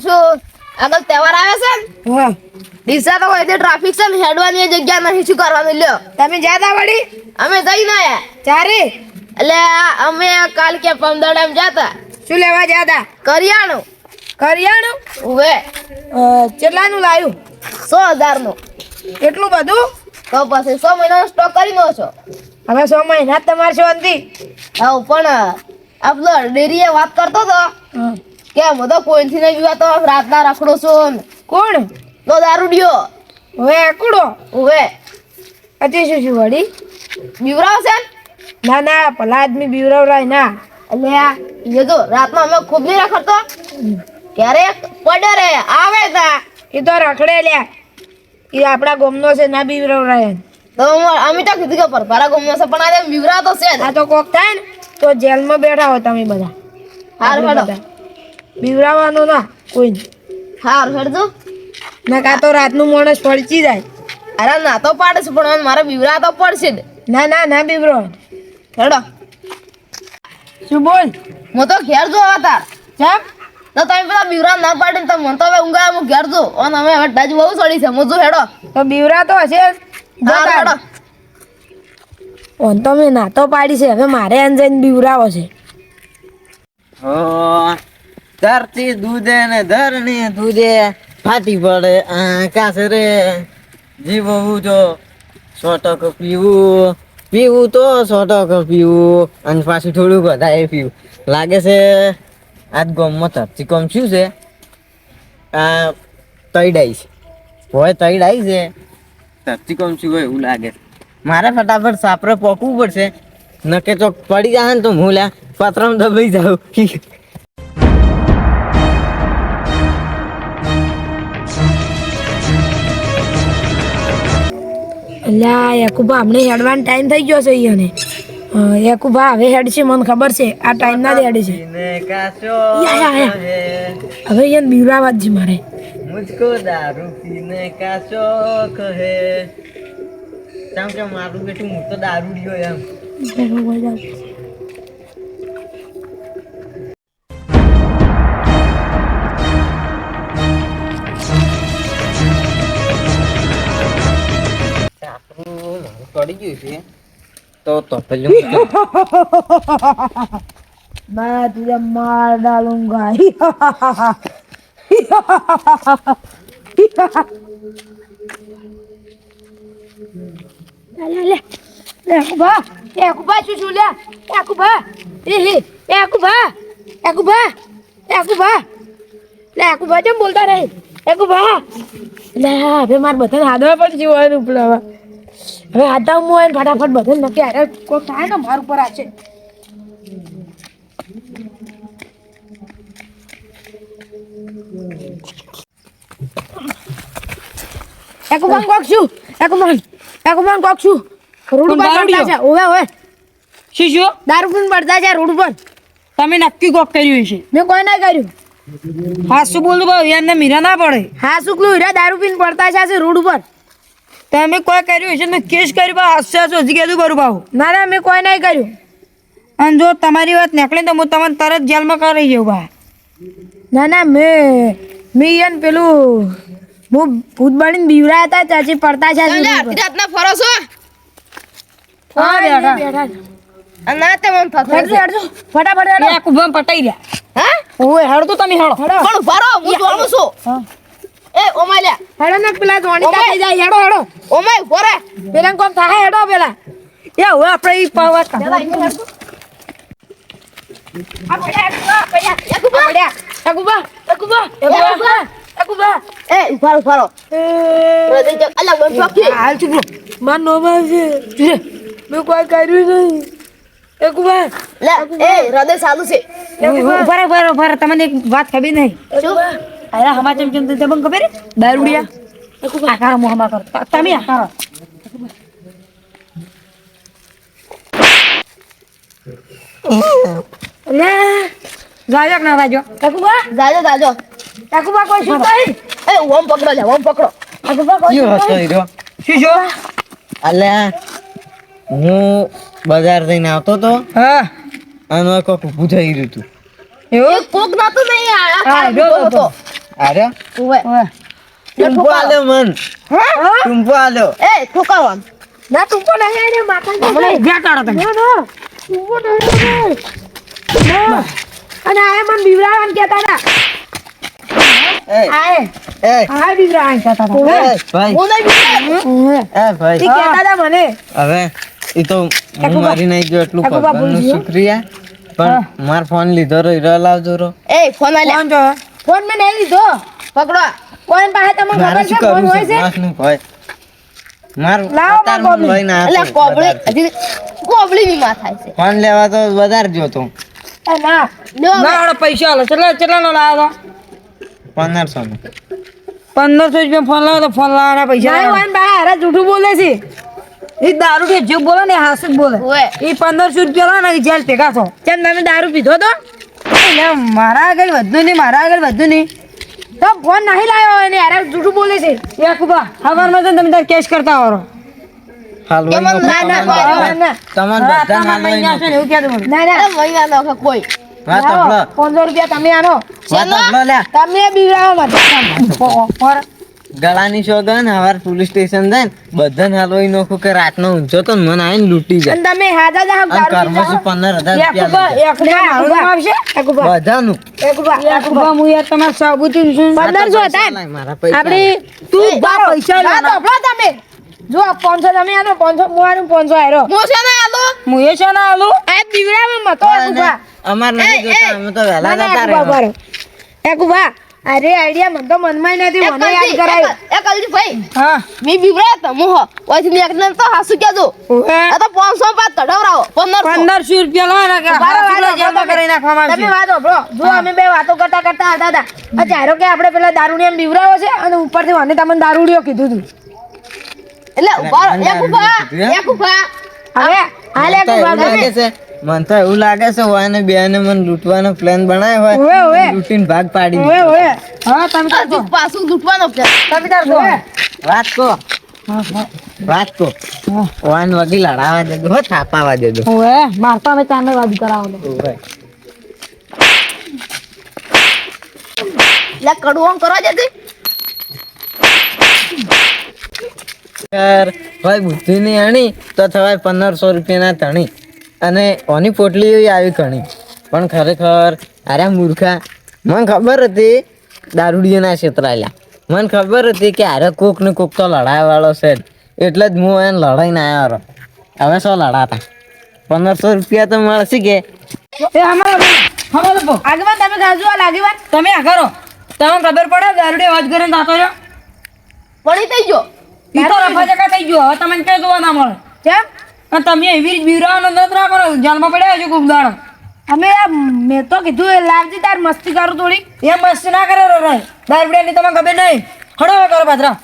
શું? આગળ તહેવાર આવે છે? હા. દિશા તો હોય ટ્રાફિક છે ને હેડવાની જગ્યા નથી શું કરવાનું? લ્યો. તમે જ્યાં વળી? અમે જઈ ના આયા. ચારે એટલે અમે કાલ કે પંદર એમ જાતા શું લેવા જાતા કરિયાણું. કરિયાણું? ઉવે. કેટલાનું લાવ્યું સો હજારનું એટલું બધું? તો પછી સો મહિનાનો સ્ટોક કરી દો છો. હવે સો મહિના તમારે તમારે શાંતિ હા પણ આપણો ડેરીએ વાત કરતો હતો. કે હું તો કોઈથી નહીં પીવાતો રાતના રખડો છું. કોણ? તો દારૂડિયો હવે એકડો ઉવે પછી શું શું વળી? બીવરાવશે ને? ના ના ભલા આદમી બીવરાવરાય ના. આ એ તો રાતમાં અમે ખૂબ નહીં રખડતો. ક્યારેક પડે રે આવે તા. એ તો રખડે લ્યા. એ આપણા ગોમનો છે ના બીવરાવરાય તો અમે- તો કીધું કે પરભારા ગોમનો છે પણ આજે બીવરાતો છે. આ તો કોક થાય ને તો જેલમાં બેઠા હો તમે બધા. હાર બધા. બીવરાવાનું ના કોઈ હા હરજો ના કાં તો રાતનું માણસ પડચી જાય. અરે ના તો પાડે છે પણ મારે બીવરા તો પડશે જ ના ના ના બીવરો હેડો. શું બોલ? હું તો ઘેર જો હતા ચમ? તો તમે પેલા બીવરા ના પાડે ને તો મને તો હવે ઊંઘા હું ઘેર જો. અને અમે હવે ડજ બહુ ચડી છે હું જો હેડો. તો બીવરા તો હશે હેડો. ઓન તો મેં ના તો પાડી છે હવે મારે જઈને બીવરાવો છે. હો. ધરતી દૂધે ને ધરણી દૂધે ફાટી પડે આકાશ રે. જીવવું જો સો ટક પીવું. પીવું તો સો ટક પીવું અને પાછું થોડુંક વધારે પીવું. લાગે છે આજ ગામમાં ધરતી કોમ શું છે? આ તૈડાઈ છે. હોય તૈડાઈ છે. ધરતી કોમ શું હોય એવું લાગે. મારે ફટાફટ સાપરે પોકવું પડશે. નકે તો પડી જાય ને તો હું લ્યા પતરામાં દબાઈ જાઉં. અલ્યા યાકુબા હમણે હેડવાનો ટાઈમ થઈ ગયો છે અહીંયા હા, યાકુબા હવે હેડ છે મને ખબર છે. આ ટાઈમ ના જ હેડ છે. હવે અહીંયા બીવરાવા જ છે મારે. મુજકો દારૂ પીને કા શોખ હે કેમ કે મારું બેટું હું તો દારૂ લ્યો એમ ગયું છે તો તો પેલું मैं तुझे मार डालूंगा ले ले ले कुबा ए कुबा चुचू ले ए कुबा ए हे ए कुबा ए कुबा ए कुबा લે કુબા કેમ બોલતા રહે એ કુબા લે હવે માર બધાને હાથમાં પણ જીવવાનું પેલો હવે હાથા હું હોય ફટાફટ બધે નક્કી અરે કોઈ થાય ને માર ઉપર આ છે. એકુમાન કોક છું એકુમાન એકુમાન કોક છું. રોડ પર પડતા છે ઓવે ઓવે. શીશો દારૂ પીને પડતા છે રોડ પર તમે નક્કી કોક કર્યું છે મેં કોઈ ના કર્યું. હા શું બોલું ભાઈ એમને મીરા ના પડે. હા કલું હીરા દારૂ પીને પડતા છે રોડ ઉપર. તમે કોઈ કર્યું હશે ને કેસ કર્યું બા? હાસ્ય હાસ્ય હજી કીધું કરું ભાવ ના ના મેં કોઈ નહીં કર્યું. અને જો તમારી વાત નીકળે તો હું તમને તરત જેલમાં કરી જઉં બા. ના ના મેં મેં ઈયન પેલું હું ભૂત બળીને બીવરા હતા ત્યાંથી પડતા છે. રાતના ફરો છો? હા, બેઠા. બેઠા. છે. અને ના તે મને. ફટાફટ પટાઈ રહ્યા હા? ઓય હેડ તમે હેડો. હેડો. પણ ફરો હું જોડું છું. એ ઓમાલ્યા હેડો ને પેલા ધોણીતા થઈ જાય હેડો હેડો. ઓમાય ફરે પેલા કોમ થાય હેડો પેલા. એ હવે આપણે ઈ પાવા કા. લે. તમને એક વાત ખબર નહીં? અરે હમા ચમ ચમ તમને ખબર? દારૂડિયા આકારો મોહમાં કરો? ત- તમે આકારો લે જાજો ના જાજો યાકુબા જાજો જાજો યાકુબા કોઈ શું નહીં એ ઓમ પકડો લે ઓમ પકડો. યાકુબા કોઈ શું હતો નહીં હીરો અલ્યા હું બજાર થઈને આવતો તો હા. અને કોક ઊભું થઈ રહ્યું હતું. એવું એ કોક નતું નહીં આ જો તો. અરે ઓવે. ટૂંપો આલ્યો મન. હા? ટૂંપો આલ્યો એ ઠોકાવો ના ટૂંકો નહીં આને માથા હમણાં બેટાડો તમે. ના ના. નહીં ના. અને આ મને બીવરાવાનું કહેતા હતા. એ. આએ એ. આ બીવરાવાનું કહેતા હતા. એ, ભાઈ. હું નહીં. એ ભાઈ. કહેતા હતા મને. હવે એ તો હું મારી નહીં ગયો એટલું ગયો? શુક્રિયા. પણ માર ફોન લીધો રો હીરો લાવજો રો એ ફોન આલ્યા. ફોન ફોન મેં નહીં લીધો પકડો. કોઈ પાસે તમને ખબર છે? ફોન હોય છે? છે માસનું ભાઈ માર લાવો માર અત્યારમાં કોબળી. લઈને આવ્યો એટલે કોબળી હજી કોબળી બીમાર થાય છે. ફોન લેવા તો વધારે જો તું. એ ના લ્યો હવે. ના આવડે પૈસા આલો કેટલા કેટલાનો લાવ્યો પંદરસો નો પંદરસો રૂપિયા ફોન લાવો તો ફોન લાવવાના પૈસા ના લાવ્યા. ફોન પાસે હારા જૂઠું બોલે છે? એ દારૂ કે જે બોલે ને હાસ બોલે. એ પંદરસો રૂપિયા લાવે ને જેલ ભેગા છો કેમ તમે દારૂ પીધો તો? એટલે મારા આગળ વધુ નહીં મારા આગળ વધુ નહીં. તો ફોન નહીં લાવ્યો એને હારા જૂઠું બોલે છે. યાકુબા કુબા હવારમાં તો તમે તાર કેશ કરતા પાંચસો તમે આનો. ગળાની શોગન હવાર પોલીસ સ્ટેશન જાય ને બધાને હાલોઈ નોખો કે રાતનો ઊંચો તો મન આવીને લૂંટી જાય. તમે હાજા જા અને કર્મસી પંદર હજાર રૂપિયા આવશે? બધાનું. એ કુબા હું યાર તમાર સાબુતી છું પંદરસો આ હતા મારા પૈસા. આપણી તું બા પૈસા ના તો તમે. જો પાંચસો તમે આનો પાંચસો મુવાનું આનું આરો આયરો. છે ના આલો? મુ એ છે ને આલો? આ બીવરાવો મતો અને કુબા અમાર નથી જોતા અમે તો વેલા ના જતા ના કુબા એ અરે આઈડિયા મને તો મનમાં નથી મને યાદ કરાય. એક- એક કલજી ભાઈ હા. મી બીવડા તો મોહ ઓયથી એકને તો હાસુ કે દો આ તો 500 પાત કઢાવરાવો 1500 પંદરસો. રૂપિયા લો ને કે તમે- કરી નાખવામાં તમે આવશે વાતો બ્રો જો અમે બે વાતો કરતા કરતા હતા હતા. આ જારો કે આપણે પેલા દારૂની એમ બીવરાવો છે અને ઉપરથી મને તમને દારૂડિયો કીધું તું એટલે ઊભા એક ઊભા એક ઊભા. હવે હાલે ઊભા લાગે છે. મને તો એવું લાગે છે હોય ને બે ને મને લૂંટવાનો પ્લાન બનાવ્યો હોય ઓવે. લૂંટીને ભાગ પાડી ઓએ દીધો. ઓએ હા તમે તો પાછું લૂંટવાનો પ્લાન તમે તો વાત કો. વાત કો. ઓન વગી લડાવા દેજો હો થાપાવા દેજો. ઓવે મારતા મે ચાંદ બાજુ કરાવો ઓવે. એટલે કડવું કરવા જતી યાર ભાઈ બુદ્ધિ ની અણી તો થવાય પંદરસો રૂપિયાના ધણી. અને ઓની પોટલી આવી ઘણી. પણ ખરેખર અરે મૂર્ખા મને ખબર હતી દારૂડીઓના છેતરાયેલા. મને ખબર હતી કે અરે કોક ને કોક તો લડાય વાળો છે એટલે જ હું એને લડાઈને આવ્યો હવે શું લડાતા? પંદરસો રૂપિયા તો મળશે કે. આગેવાન તમે ગાજુ આ લાગેવાન તમે આ કરો. તમને ખબર પડે દારૂડે વાત કરીને જાતો રહ્યો? પડી થઈ ગયો. ઈ તો રફા જગા થઈ ગયો. હવે તમને ક્યાં જોવા ના મળે? કેમ? તમે એવી રીત નત રાખો ને જાલમાં પડ્યા છો ખૂબ દાડો. અમે મેં તો કીધું એ લાવજી તાર મસ્તી કરું થોડી એ મસ્તી ના કરે રો પડ્યા ની તમને ખબર નહીં. હડો કરો પાત્રા